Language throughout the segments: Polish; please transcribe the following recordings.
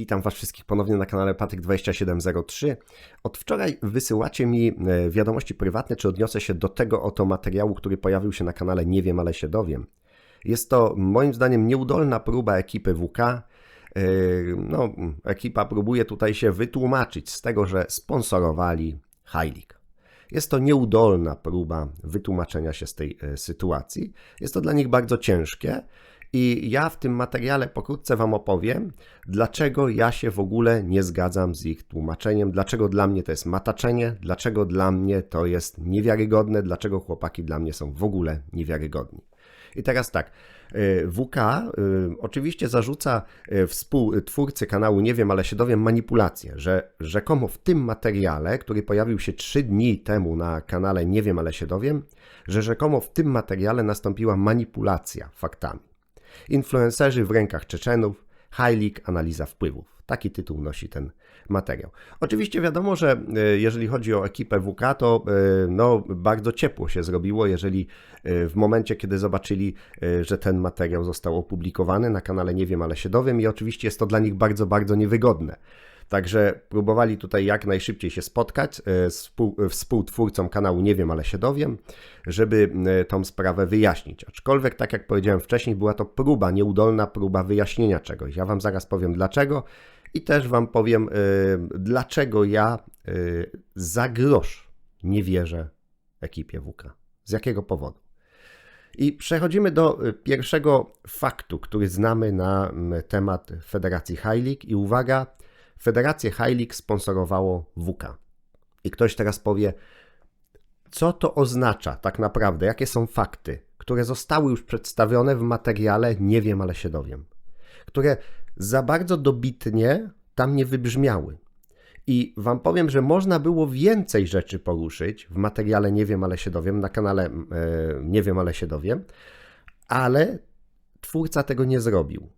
Witam Was wszystkich ponownie na kanale Patyk2703. Od wczoraj wysyłacie mi e, wiadomości prywatne, czy odniosę się do tego oto materiału, który pojawił się na kanale Nie wiem, ale się dowiem. Jest to moim zdaniem nieudolna próba ekipy WK. E, No, ekipa próbuje tutaj się wytłumaczyć z tego, że sponsorowali League. Jest to nieudolna próba wytłumaczenia się z tej e, sytuacji. Jest to dla nich bardzo ciężkie. I ja w tym materiale pokrótce Wam opowiem, dlaczego ja się w ogóle nie zgadzam z ich tłumaczeniem, dlaczego dla mnie to jest mataczenie, dlaczego dla mnie to jest niewiarygodne, dlaczego chłopaki dla mnie są w ogóle niewiarygodni. I teraz tak, y, WK y, oczywiście zarzuca y, współtwórcy kanału Nie wiem, ale się dowiem manipulację, że rzekomo w tym materiale, który pojawił się 3 dni temu na kanale Nie wiem, ale się dowiem, że rzekomo w tym materiale nastąpiła manipulacja faktami. Influencerzy w rękach Czeczenów, League, analiza wpływów. Taki tytuł nosi ten materiał. Oczywiście wiadomo, że e, jeżeli chodzi o ekipę WK, to e, no, bardzo ciepło się zrobiło, jeżeli e, w momencie, kiedy zobaczyli, że ten materiał został opublikowany na kanale Nie wiem, ale się dowiem i oczywiście jest to dla nich bardzo, bardzo niewygodne. Także próbowali tutaj jak najszybciej się spotkać z współ, współtwórcą kanału Nie wiem, ale się dowiem, żeby tą sprawę wyjaśnić. Aczkolwiek, tak jak powiedziałem wcześniej, była to próba, nieudolna próba wyjaśnienia czegoś. Ja Wam zaraz powiem dlaczego i też Wam powiem, dlaczego ja za grosz nie wierzę ekipie WK. Z jakiego powodu? I przechodzimy do pierwszego faktu, który znamy na temat Federacji High League. I uwaga, Federację League sponsorowało WK. I ktoś teraz powie, co to oznacza tak naprawdę, jakie są fakty, które zostały już przedstawione w materiale Nie wiem, ale się dowiem, które za bardzo dobitnie tam nie wybrzmiały. I Wam powiem, że można było więcej rzeczy poruszyć w materiale Nie wiem, ale się dowiem, na kanale e, Nie wiem, ale się dowiem, ale twórca tego nie zrobił.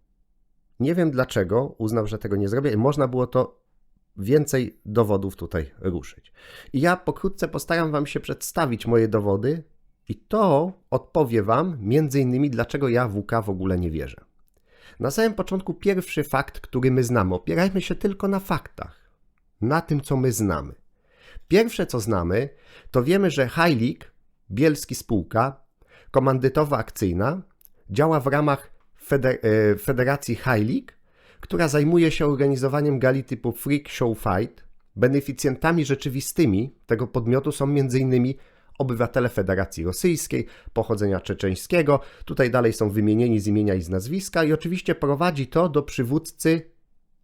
Nie wiem dlaczego uznał, że tego nie zrobię. Można było to więcej dowodów tutaj ruszyć. I ja pokrótce postaram Wam się przedstawić moje dowody, i to odpowie Wam między innymi, dlaczego ja WK w ogóle nie wierzę. Na samym początku pierwszy fakt, który my znamy. Opierajmy się tylko na faktach, na tym, co my znamy. Pierwsze, co znamy, to wiemy, że League, bielski spółka, komandytowa akcyjna, działa w ramach Feder Federacji High League, która zajmuje się organizowaniem gali typu Freak Show Fight. Beneficjentami rzeczywistymi tego podmiotu są m.in. obywatele Federacji Rosyjskiej, pochodzenia czeczeńskiego. Tutaj dalej są wymienieni z imienia i z nazwiska i oczywiście prowadzi to do przywódcy,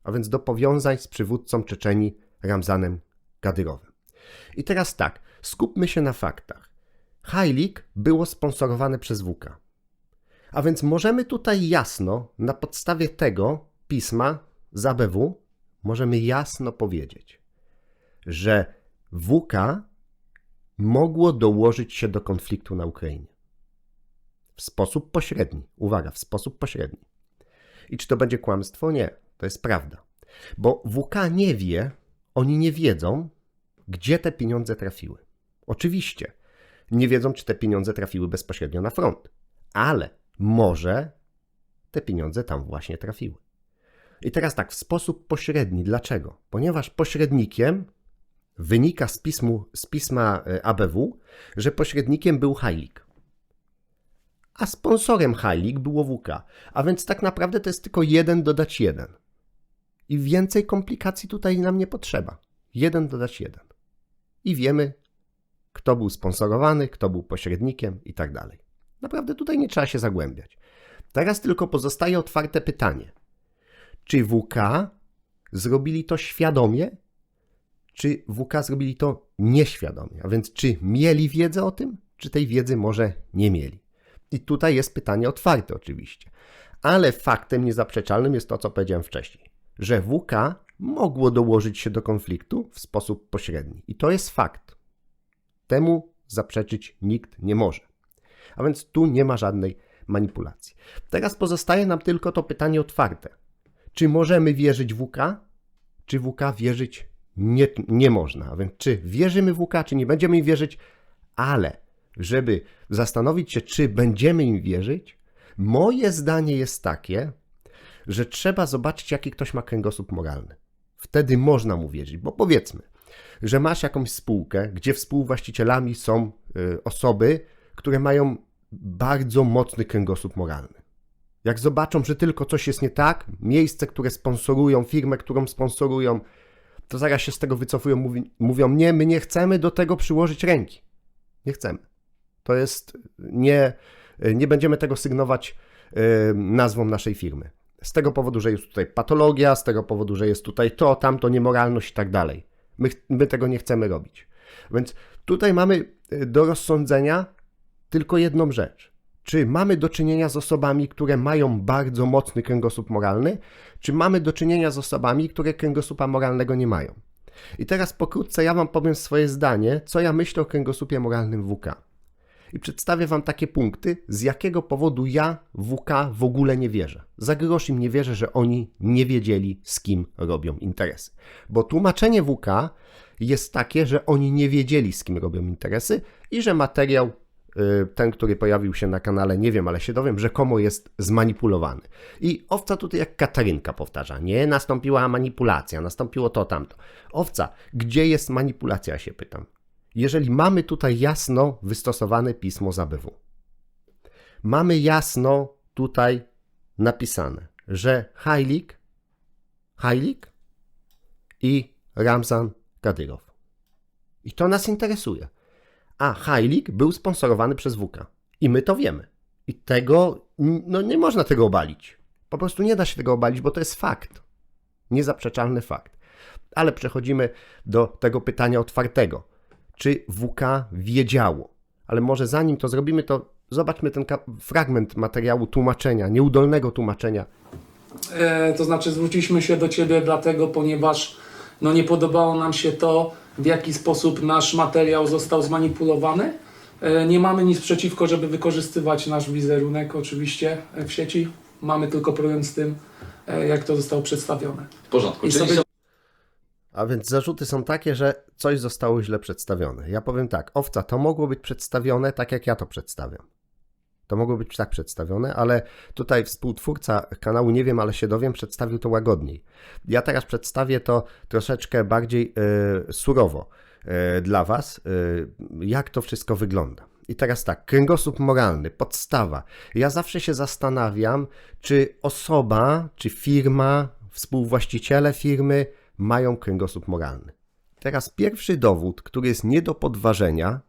a więc do powiązań z przywódcą Czeczeni Ramzanem Kadyrowym. I teraz tak, skupmy się na faktach. High League było sponsorowane przez WK. A więc możemy tutaj jasno, na podstawie tego pisma z ABW, możemy jasno powiedzieć, że WK mogło dołożyć się do konfliktu na Ukrainie. W sposób pośredni. Uwaga, w sposób pośredni. I czy to będzie kłamstwo? Nie, to jest prawda. Bo WK nie wie, oni nie wiedzą, gdzie te pieniądze trafiły. Oczywiście, nie wiedzą, czy te pieniądze trafiły bezpośrednio na front, ale może te pieniądze tam właśnie trafiły. I teraz tak, w sposób pośredni. Dlaczego? Ponieważ pośrednikiem wynika z, pismu, z pisma e, ABW, że pośrednikiem był Heilig. A sponsorem Heilig było WK. A więc tak naprawdę to jest tylko jeden dodać jeden. I więcej komplikacji tutaj nam nie potrzeba. Jeden dodać jeden. I wiemy, kto był sponsorowany, kto był pośrednikiem i tak dalej. Naprawdę tutaj nie trzeba się zagłębiać. Teraz tylko pozostaje otwarte pytanie. Czy WK zrobili to świadomie, czy WK zrobili to nieświadomie? A więc czy mieli wiedzę o tym, czy tej wiedzy może nie mieli? I tutaj jest pytanie otwarte oczywiście. Ale faktem niezaprzeczalnym jest to, co powiedziałem wcześniej, że WK mogło dołożyć się do konfliktu w sposób pośredni. I to jest fakt. Temu zaprzeczyć nikt nie może. A więc tu nie ma żadnej manipulacji. Teraz pozostaje nam tylko to pytanie otwarte. Czy możemy wierzyć WK? Czy WK wierzyć nie, nie można? A więc czy wierzymy WK, czy nie będziemy im wierzyć? Ale żeby zastanowić się, czy będziemy im wierzyć, moje zdanie jest takie, że trzeba zobaczyć, jaki ktoś ma kręgosłup moralny. Wtedy można mu wierzyć, bo powiedzmy, że masz jakąś spółkę, gdzie współwłaścicielami są y, osoby, które mają bardzo mocny kręgosłup moralny. Jak zobaczą, że tylko coś jest nie tak, miejsce, które sponsorują, firmę, którą sponsorują, to zaraz się z tego wycofują, mówi, mówią: Nie, my nie chcemy do tego przyłożyć ręki. Nie chcemy. To jest nie, nie będziemy tego sygnować y, nazwą naszej firmy. Z tego powodu, że jest tutaj patologia, z tego powodu, że jest tutaj to, tamto, niemoralność i tak dalej. My, my tego nie chcemy robić. Więc tutaj mamy y, do rozsądzenia tylko jedną rzecz. Czy mamy do czynienia z osobami, które mają bardzo mocny kręgosłup moralny, czy mamy do czynienia z osobami, które kręgosłupa moralnego nie mają? I teraz pokrótce ja Wam powiem swoje zdanie, co ja myślę o kręgosłupie moralnym WK. I przedstawię Wam takie punkty, z jakiego powodu ja WK w ogóle nie wierzę. Za grosz im nie wierzę, że oni nie wiedzieli, z kim robią interesy. Bo tłumaczenie WK jest takie, że oni nie wiedzieli, z kim robią interesy i że materiał ten, który pojawił się na kanale, nie wiem, ale się dowiem, rzekomo jest zmanipulowany. I owca tutaj jak Katarynka powtarza, nie, nastąpiła manipulacja, nastąpiło to, tamto. Owca, gdzie jest manipulacja, ja się pytam. Jeżeli mamy tutaj jasno wystosowane pismo z ABW, mamy jasno tutaj napisane, że Hajlik, Hajlik i Ramzan Kadyrow. I to nas interesuje. A Hajlik był sponsorowany przez WK. I my to wiemy. I tego, no nie można tego obalić. Po prostu nie da się tego obalić, bo to jest fakt. Niezaprzeczalny fakt. Ale przechodzimy do tego pytania otwartego. Czy WK wiedziało? Ale może zanim to zrobimy, to zobaczmy ten fragment materiału tłumaczenia, nieudolnego tłumaczenia. E, to znaczy zwróciliśmy się do Ciebie dlatego, ponieważ no, nie podobało nam się to, w jaki sposób nasz materiał został zmanipulowany. E, nie mamy nic przeciwko, żeby wykorzystywać nasz wizerunek oczywiście e, w sieci. Mamy tylko problem z tym, e, jak to zostało przedstawione. W porządku. I sobie- A więc zarzuty są takie, że coś zostało źle przedstawione. Ja powiem tak, owca, to mogło być przedstawione tak, jak ja to przedstawiam. To mogło być tak przedstawione, ale tutaj współtwórca kanału Nie wiem, ale się dowiem przedstawił to łagodniej. Ja teraz przedstawię to troszeczkę bardziej e, surowo e, dla Was, e, jak to wszystko wygląda. I teraz tak, kręgosłup moralny, podstawa. Ja zawsze się zastanawiam, czy osoba, czy firma, współwłaściciele firmy mają kręgosłup moralny. Teraz pierwszy dowód, który jest nie do podważenia,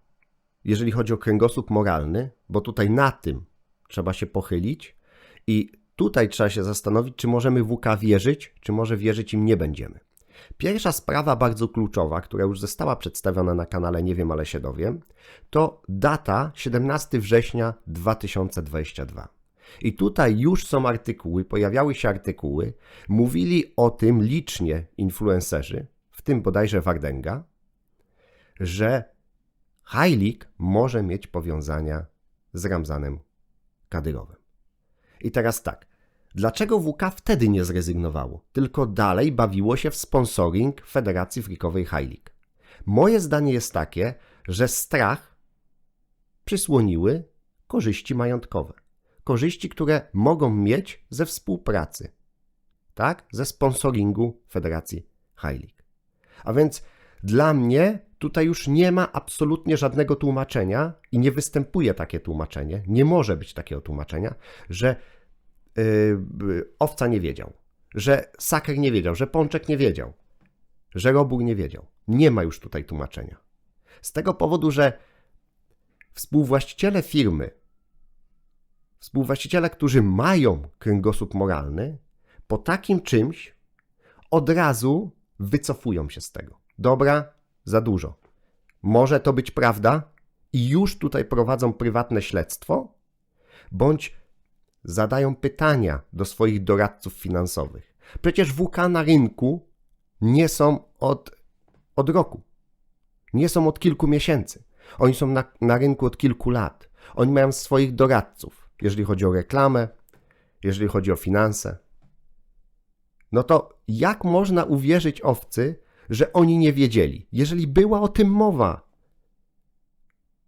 jeżeli chodzi o kręgosłup moralny, bo tutaj na tym trzeba się pochylić i tutaj trzeba się zastanowić, czy możemy WK wierzyć, czy może wierzyć im nie będziemy. Pierwsza sprawa bardzo kluczowa, która już została przedstawiona na kanale Nie wiem, ale się dowiem, to data 17 września 2022. I tutaj już są artykuły, pojawiały się artykuły, mówili o tym licznie influencerzy, w tym bodajże Wardenga, że Hajlik może mieć powiązania z Ramzanem Kadyrowym. I teraz tak, dlaczego WK wtedy nie zrezygnowało, tylko dalej bawiło się w sponsoring Federacji Frikowej Hajlik? Moje zdanie jest takie, że strach przysłoniły korzyści majątkowe. Korzyści, które mogą mieć ze współpracy, tak? Ze sponsoringu Federacji Hajlik. A więc dla mnie tutaj już nie ma absolutnie żadnego tłumaczenia i nie występuje takie tłumaczenie, nie może być takiego tłumaczenia, że yy, owca nie wiedział, że saker nie wiedział, że pączek nie wiedział, że robór nie wiedział. Nie ma już tutaj tłumaczenia. Z tego powodu, że współwłaściciele firmy, współwłaściciele, którzy mają kręgosłup moralny, po takim czymś od razu wycofują się z tego. Dobra, za dużo. Może to być prawda i już tutaj prowadzą prywatne śledztwo, bądź zadają pytania do swoich doradców finansowych. Przecież WK na rynku nie są od, od roku. Nie są od kilku miesięcy. Oni są na, na rynku od kilku lat. Oni mają swoich doradców, jeżeli chodzi o reklamę, jeżeli chodzi o finanse. No to jak można uwierzyć owcy, że oni nie wiedzieli, jeżeli była o tym mowa?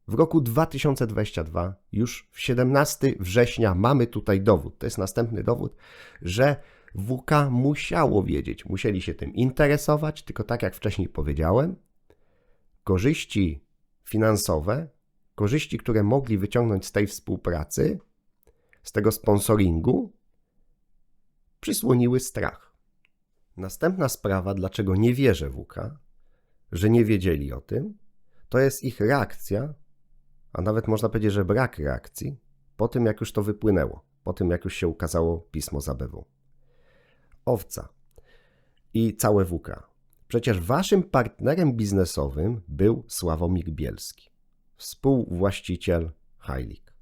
W roku 2022, już w 17 września, mamy tutaj dowód. To jest następny dowód, że WK musiało wiedzieć, musieli się tym interesować, tylko tak jak wcześniej powiedziałem, korzyści finansowe, korzyści, które mogli wyciągnąć z tej współpracy, z tego sponsoringu, przysłoniły strach. Następna sprawa, dlaczego nie wierzę WK, że nie wiedzieli o tym, to jest ich reakcja, a nawet można powiedzieć, że brak reakcji, po tym jak już to wypłynęło, po tym jak już się ukazało pismo z ABW. Owca i całe WK. Przecież waszym partnerem biznesowym był Sławomir Bielski, współwłaściciel Heilig.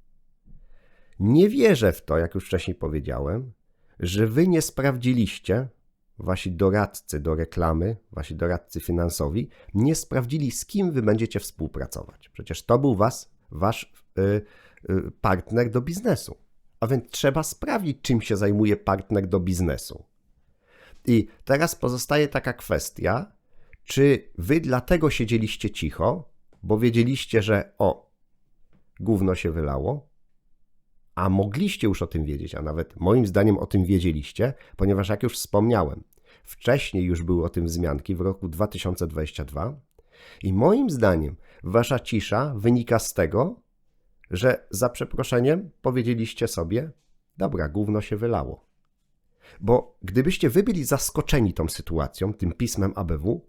Nie wierzę w to, jak już wcześniej powiedziałem, że wy nie sprawdziliście, wasi doradcy do reklamy, wasi doradcy finansowi, nie sprawdzili, z kim wy będziecie współpracować. Przecież to był was, wasz y, y, partner do biznesu. A więc trzeba sprawdzić, czym się zajmuje partner do biznesu. I teraz pozostaje taka kwestia, czy wy dlatego siedzieliście cicho, bo wiedzieliście, że o, gówno się wylało, a mogliście już o tym wiedzieć, a nawet moim zdaniem o tym wiedzieliście, ponieważ jak już wspomniałem, wcześniej już były o tym wzmianki w roku 2022 i moim zdaniem wasza cisza wynika z tego, że za przeproszeniem powiedzieliście sobie, dobra, gówno się wylało. Bo gdybyście wy byli zaskoczeni tą sytuacją, tym pismem ABW,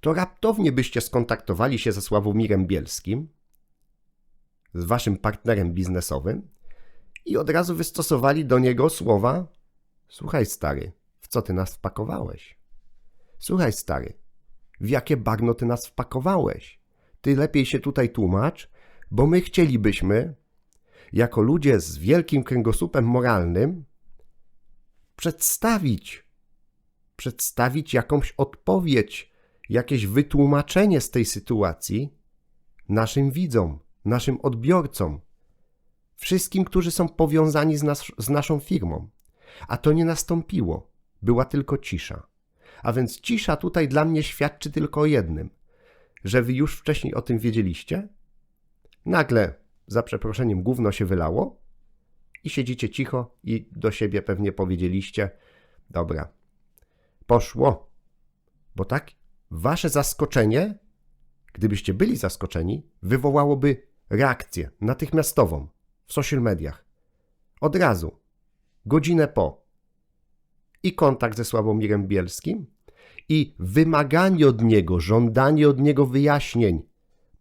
to raptownie byście skontaktowali się ze Sławomirem Bielskim, z waszym partnerem biznesowym i od razu wystosowali do niego słowa: Słuchaj, stary, w co ty nas wpakowałeś? Słuchaj, stary, w jakie bagno ty nas wpakowałeś? Ty lepiej się tutaj tłumacz, bo my chcielibyśmy, jako ludzie z wielkim kręgosłupem moralnym, przedstawić, przedstawić jakąś odpowiedź, jakieś wytłumaczenie z tej sytuacji naszym widzom, naszym odbiorcom, wszystkim, którzy są powiązani z, nas, z naszą firmą. A to nie nastąpiło, była tylko cisza. A więc cisza tutaj dla mnie świadczy tylko o jednym, że wy już wcześniej o tym wiedzieliście, nagle, za przeproszeniem, gówno się wylało i siedzicie cicho i do siebie pewnie powiedzieliście, dobra, poszło, bo tak, wasze zaskoczenie, gdybyście byli zaskoczeni, wywołałoby reakcję natychmiastową w social mediach. Od razu, godzinę po. I kontakt ze Sławomirem Bielskim, i wymaganie od niego, żądanie od niego wyjaśnień.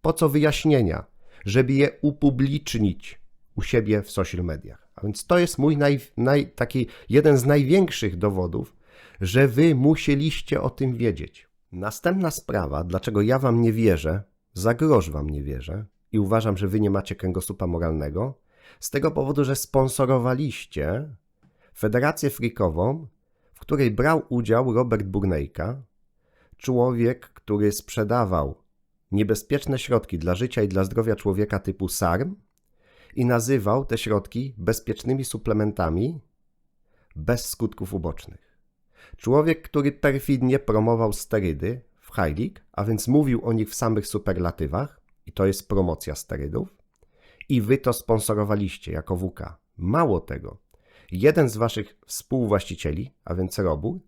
Po co wyjaśnienia? Żeby je upublicznić u siebie w social mediach. A więc to jest mój naj, naj, taki jeden z największych dowodów, że wy musieliście o tym wiedzieć. Następna sprawa, dlaczego ja wam nie wierzę, za grosz wam nie wierzę i uważam, że wy nie macie kręgosłupa moralnego, z tego powodu, że sponsorowaliście Federację Frikową, w której brał udział Robert Burnejka, człowiek, który sprzedawał niebezpieczne środki dla życia i dla zdrowia człowieka typu SARM i nazywał te środki bezpiecznymi suplementami bez skutków ubocznych. Człowiek, który perfidnie promował sterydy w Heilig, a więc mówił o nich w samych superlatywach, i to jest promocja sterydów, i wy to sponsorowaliście jako WK. Mało tego, jeden z waszych współwłaścicieli, a więc Robur,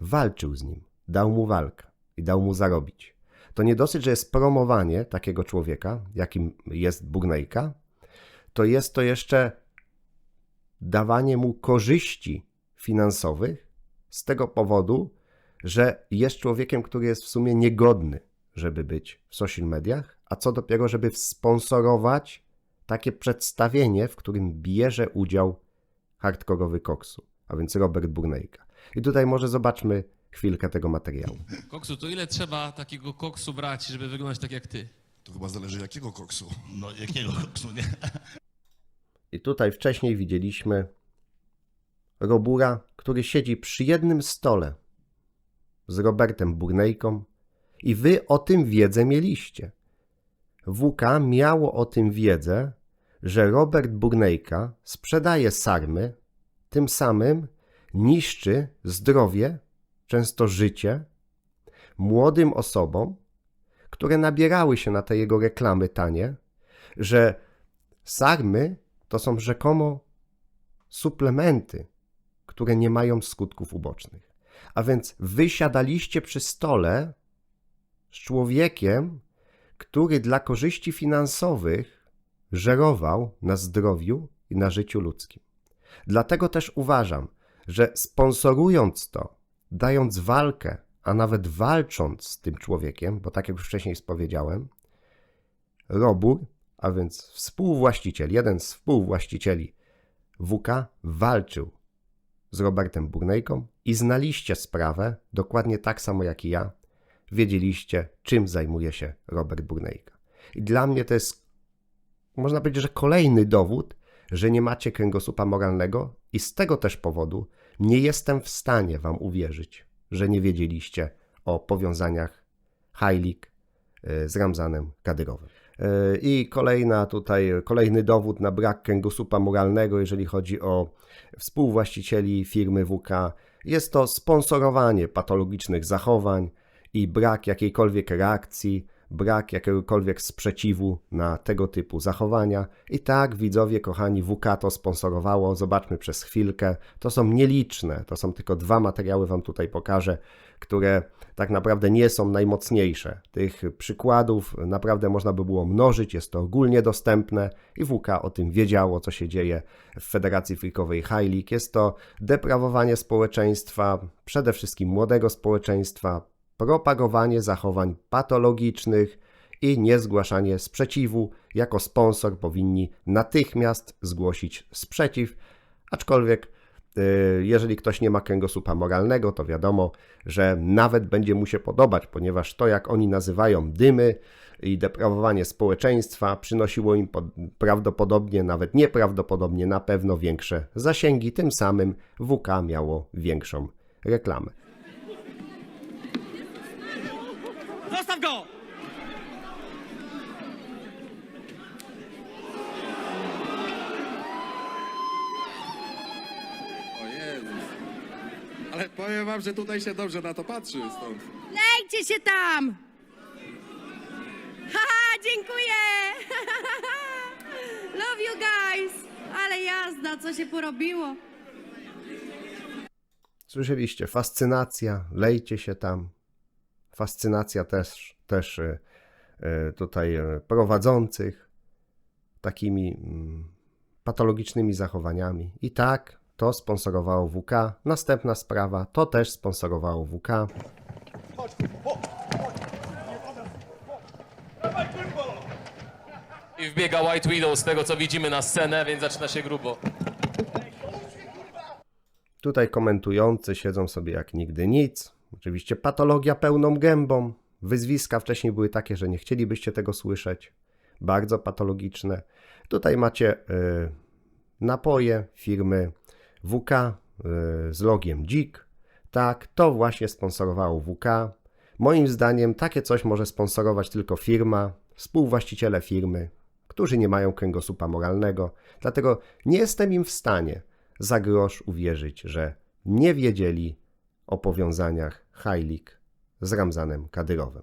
walczył z nim, dał mu walkę i dał mu zarobić. To nie dosyć, że jest promowanie takiego człowieka, jakim jest Burnejka, to jest to jeszcze dawanie mu korzyści finansowych z tego powodu, że jest człowiekiem, który jest w sumie niegodny, żeby być w social mediach, a co dopiero, żeby sponsorować takie przedstawienie, w którym bierze udział hardkorowy koksu, a więc Robert Burnejka. I tutaj może zobaczmy chwilkę tego materiału. Koksu, to ile trzeba takiego koksu brać, żeby wyglądać tak jak ty? To chyba zależy jakiego koksu. No jakiego koksu, nie? I tutaj wcześniej widzieliśmy Robura, który siedzi przy jednym stole z Robertem Burnejką i wy o tym wiedzę mieliście. WK miało o tym wiedzę, że Robert Burnejka sprzedaje sarmy, tym samym niszczy zdrowie, często życie młodym osobom, które nabierały się na te jego reklamy tanie, że sarmy to są rzekomo suplementy, które nie mają skutków ubocznych. A więc wy siadaliście przy stole z człowiekiem, który dla korzyści finansowych żerował na zdrowiu i na życiu ludzkim. Dlatego też uważam, że sponsorując to, dając walkę, a nawet walcząc z tym człowiekiem, bo tak jak już wcześniej powiedziałem, Robur, a więc współwłaściciel, jeden z współwłaścicieli WK, walczył z Robertem Burnejką i znaliście sprawę dokładnie tak samo jak i ja. Wiedzieliście, czym zajmuje się Robert Burnejka. I dla mnie to jest, można powiedzieć, że kolejny dowód, że nie macie kręgosłupa moralnego, i z tego też powodu nie jestem w stanie Wam uwierzyć, że nie wiedzieliście o powiązaniach Heilig y, z Ramzanem Kadyrowym. Y, I kolejna tutaj, kolejny dowód na brak kręgosłupa moralnego, jeżeli chodzi o współwłaścicieli firmy WK, jest to sponsorowanie patologicznych zachowań i brak jakiejkolwiek reakcji, brak jakiegokolwiek sprzeciwu na tego typu zachowania. I tak, widzowie, kochani, WK to sponsorowało. Zobaczmy przez chwilkę. To są nieliczne, to są tylko dwa materiały, Wam tutaj pokażę, które tak naprawdę nie są najmocniejsze. Tych przykładów naprawdę można by było mnożyć, jest to ogólnie dostępne i WK o tym wiedziało, co się dzieje w Federacji Frikowej High League. Jest to deprawowanie społeczeństwa, przede wszystkim młodego społeczeństwa, propagowanie zachowań patologicznych i niezgłaszanie sprzeciwu. Jako sponsor powinni natychmiast zgłosić sprzeciw, aczkolwiek y, jeżeli ktoś nie ma kręgosłupa moralnego, to wiadomo, że nawet będzie mu się podobać, ponieważ to, jak oni nazywają dymy i deprawowanie społeczeństwa, przynosiło im pod- prawdopodobnie, nawet nieprawdopodobnie, na pewno większe zasięgi. Tym samym WK miało większą reklamę. Zostaw go! O Jezus. Ale powiem wam, że tutaj się dobrze na to patrzy stąd. Lejcie się tam! Haha, dziękuję! Love you guys! Ale jazda, co się porobiło? Słyszeliście, fascynacja, lejcie się tam. Fascynacja też, też e, e, tutaj e, prowadzących takimi mm, patologicznymi zachowaniami. I tak, to sponsorowało WK. Następna sprawa, to też sponsorowało WK. I wbiega White Widow z tego co widzimy na scenę, więc zaczyna się grubo. Tutaj komentujący siedzą sobie jak nigdy nic. Oczywiście patologia pełną gębą. Wyzwiska wcześniej były takie, że nie chcielibyście tego słyszeć. Bardzo patologiczne. Tutaj macie y, napoje firmy WK y, z logiem Dzik. Tak, to właśnie sponsorowało WK. Moim zdaniem takie coś może sponsorować tylko firma, współwłaściciele firmy, którzy nie mają kręgosłupa moralnego. Dlatego nie jestem im w stanie za grosz uwierzyć, że nie wiedzieli o powiązaniach Heilig z Ramzanem Kadyrowym.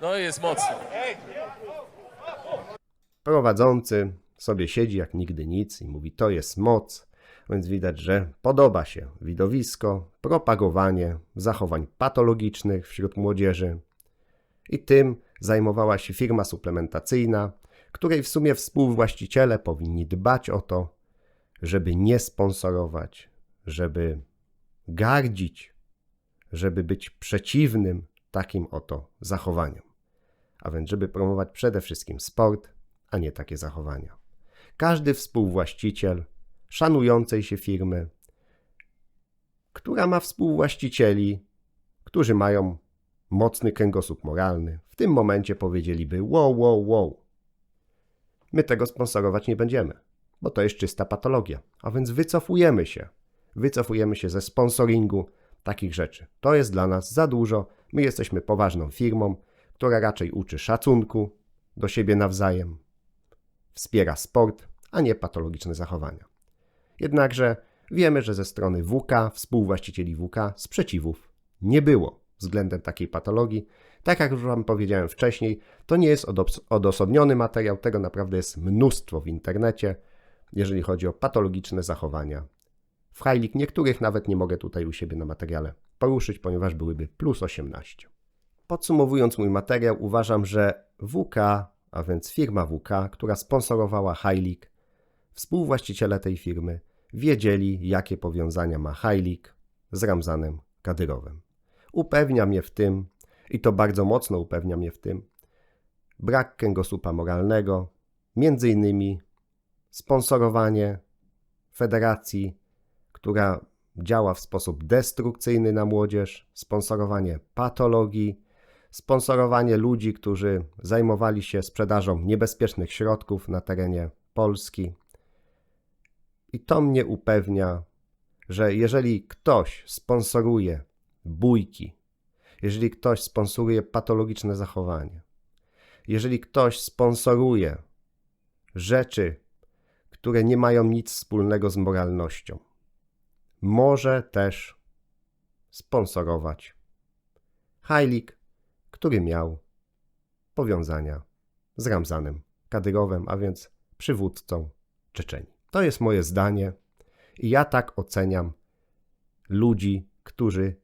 No jest mocno. Prowadzący sobie siedzi jak nigdy nic i mówi: To jest moc, więc widać, że podoba się widowisko, propagowanie zachowań patologicznych wśród młodzieży. I tym zajmowała się firma suplementacyjna, której w sumie współwłaściciele powinni dbać o to, żeby nie sponsorować, żeby gardzić, żeby być przeciwnym takim oto zachowaniom. A więc, żeby promować przede wszystkim sport, a nie takie zachowania. Każdy współwłaściciel szanującej się firmy, która ma współwłaścicieli, którzy mają mocny kręgosłup moralny, w tym momencie powiedzieliby: wow, wow, wow. My tego sponsorować nie będziemy, bo to jest czysta patologia. A więc wycofujemy się. Wycofujemy się ze sponsoringu takich rzeczy. To jest dla nas za dużo. My jesteśmy poważną firmą, która raczej uczy szacunku do siebie nawzajem, wspiera sport, a nie patologiczne zachowania. Jednakże wiemy, że ze strony WK, współwłaścicieli WK, sprzeciwów nie było względem takiej patologii. Tak jak już Wam powiedziałem wcześniej, to nie jest odos- odosobniony materiał, tego naprawdę jest mnóstwo w internecie. Jeżeli chodzi o patologiczne zachowania. W Heilig niektórych nawet nie mogę tutaj u siebie na materiale poruszyć, ponieważ byłyby plus 18. Podsumowując mój materiał, uważam, że WK, a więc firma WK, która sponsorowała Heilig, współwłaściciele tej firmy wiedzieli, jakie powiązania ma Heilig z Ramzanem Kadyrowem. Upewnia mnie w tym, i to bardzo mocno upewnia mnie w tym, brak kręgosłupa moralnego, między innymi sponsorowanie federacji, która działa w sposób destrukcyjny na młodzież, sponsorowanie patologii, sponsorowanie ludzi, którzy zajmowali się sprzedażą niebezpiecznych środków na terenie Polski. I to mnie upewnia, że jeżeli ktoś sponsoruje bójki, jeżeli ktoś sponsoruje patologiczne zachowanie, jeżeli ktoś sponsoruje rzeczy, które nie mają nic wspólnego z moralnością, może też sponsorować Heilig, który miał powiązania z Ramzanem Kadyrowem, a więc przywódcą Czeczenii. To jest moje zdanie i ja tak oceniam ludzi, którzy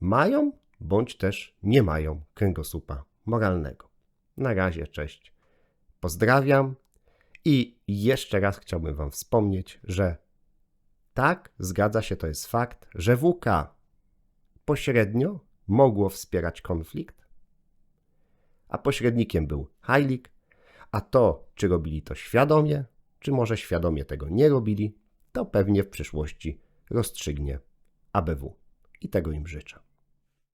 mają bądź też nie mają kręgosłupa moralnego. Na razie, cześć. Pozdrawiam i jeszcze raz chciałbym Wam wspomnieć, że tak, zgadza się, to jest fakt, że WK pośrednio mogło wspierać konflikt, a pośrednikiem był Heilig, a to, czy robili to świadomie, czy może świadomie tego nie robili, to pewnie w przyszłości rozstrzygnie ABW. I tego im życzę.